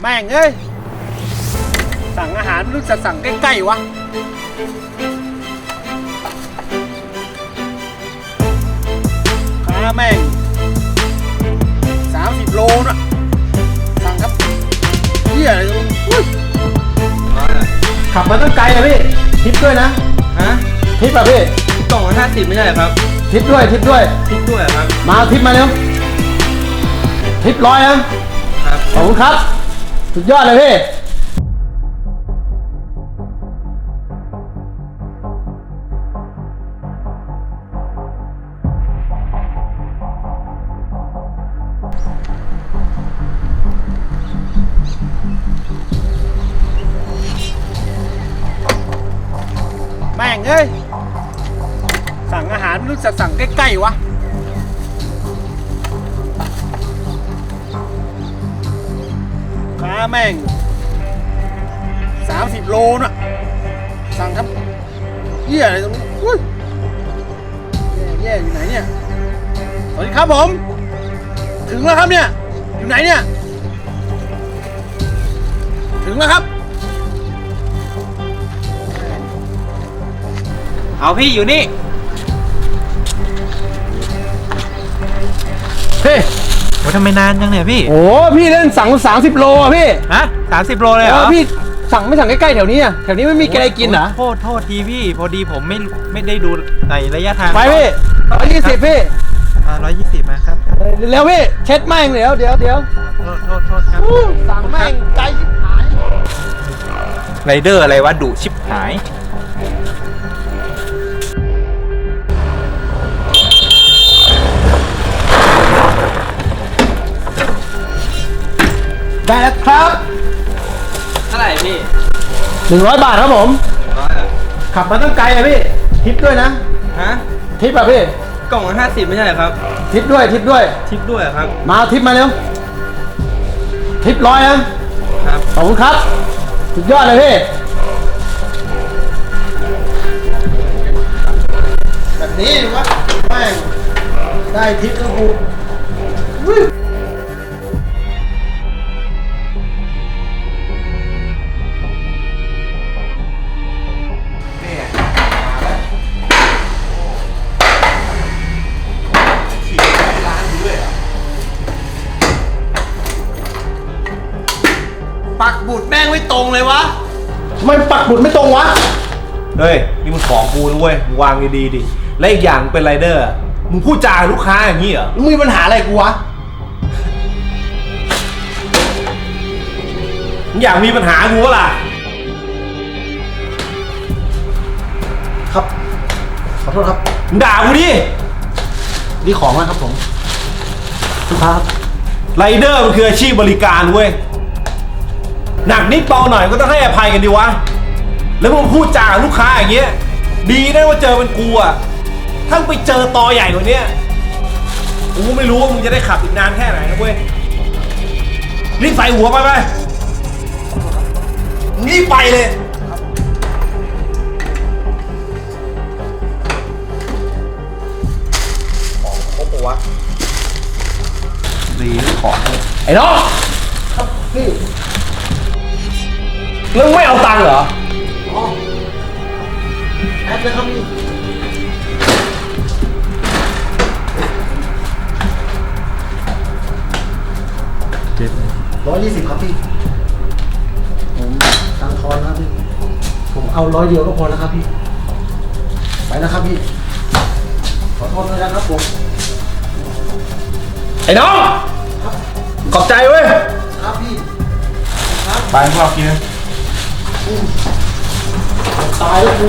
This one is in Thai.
แม่งเอ้ย สั่งอาหารไม่รู้จะสั่งใกล้ๆวะ ค้าแม่งสามสิบโลน่ะสั่งครับเฮียอะไรอุ้ยขับมาตั้งไกลอะพี่ทิปด้วยนะฮะทิปอะพี่กล่องละห้าสิบไม่ใช่เหรอครับทิปด้วยทิปด้วย ทิปด้วยเหรอครับ มาเอาทิปมาเร็วทิปร้อยนะครับ ขอบคุณครับ สุดยอดเลยพี่แม่งเอ้ย สั่งอาหารไม่รู้จะสั่งใกล้ ๆ วะ ค้าแม่งสามสิบโลน่ะ สั่งครับเยี่ยอะไรตรงนี้อุ้ยแย่ๆอยู่ไหนเนี่ย สวัสดีครับผม ถึงแล้วครับเนี่ย อยู่ไหนเนี่ย ถึงแล้วครับ เอาพี่อยู่นี่ เฮ้ย โอ้ทำไมนานจังเนี่ยพี่ โอ้พี่เล่นสั่งสามสิบโลอะพี่ฮะสามสิบโลเลยเหรเอออพี่สั่งไม่สั่งใกล้ๆแถวนี้อะแถวนี้ไม่มีอะไรกินเหรอโทษโทษทีพี่ พอดีผมไม่ไม่ได้ดูในระยะทางไปพี่ร้อยยี่สิบพี่ร้อยยี่สิบมาครับเร็วพี่เช็ดแม่งเดี๋ยวเดี๋ยวเดี๋ยวโทษโทษโทษครับอู้สั่งแม่งไกลชิบหายไรเดอร์อะไรวะดุชิบหาย ได้แล้วครับเท่าไหร่พี่หนึ่งร้อยบาทครับผม ร้อยเหรอขับมาตั้งไกลอะพี่ทิปด้วยนะฮะทิปอะพี่กล่องละห้าสิบไม่ใช่เหรอครับ ทิปด้วยทิปด้วย ทิปด้วยเหรอครับมาเอาทิปมาเร็วทิปร้อยนะครับ ขอบคุณครับ สุดยอดเลยพี่แบบนี้วะแม่งได้ทิปก็กู ปักบุดแม่งไม่ตรงเลยวะทำไมปักบุดไม่ตรงวะ เฮ้ยนี่มันของกูนะเว้ยมึงวางดีๆดิและอีกอย่างเป็นไรเดอร์อะมึงพูดจากับลูกค้าอย่างนี้เหรอ มึงมีปัญหาอะไรกูวะ มึงอยากมีปัญหากูวะล่ะ ครับ ขอโทษครับ มึงด่ากูดิ นี่ของนะครับผม ลูกค้าครับ ไรเดอร์มันคืออาชีพบริการเว้ย หนักนิดเบาหน่อยก็ต้องให้อภัยกันดีวะ แล้วมึงพูดจากับลูกค้าอย่างเงี้ย ดีนะว่าเจอเป็นกูอะถ้ามึงไปเจอตอใหญ่กว่าเนี้ยกูไม่รู้ว่ามึงจะได้ขับอีกนานแค่ไหนนะเว้ย รีบใส่หัวไปไปมึงรีบไปเลย ของครบปะวะดีของไอ้น้องครับพี่ แล้วมึงไม่เอาตังค์เหรอ อ๋อแอดเลยครับพี่ร้อยยี่สิบครับพี่ ผมตังค์ทอนนะครับพี่ ผมเอาร้อยเดียวก็พอแล้วครับพี่ ไปนะครับพี่ ขอโทษด้วยนะครับผม ไอ้น้องขอบใจเว้ย ครับพี่ไปพวกเรากิน นะตายแล้วกู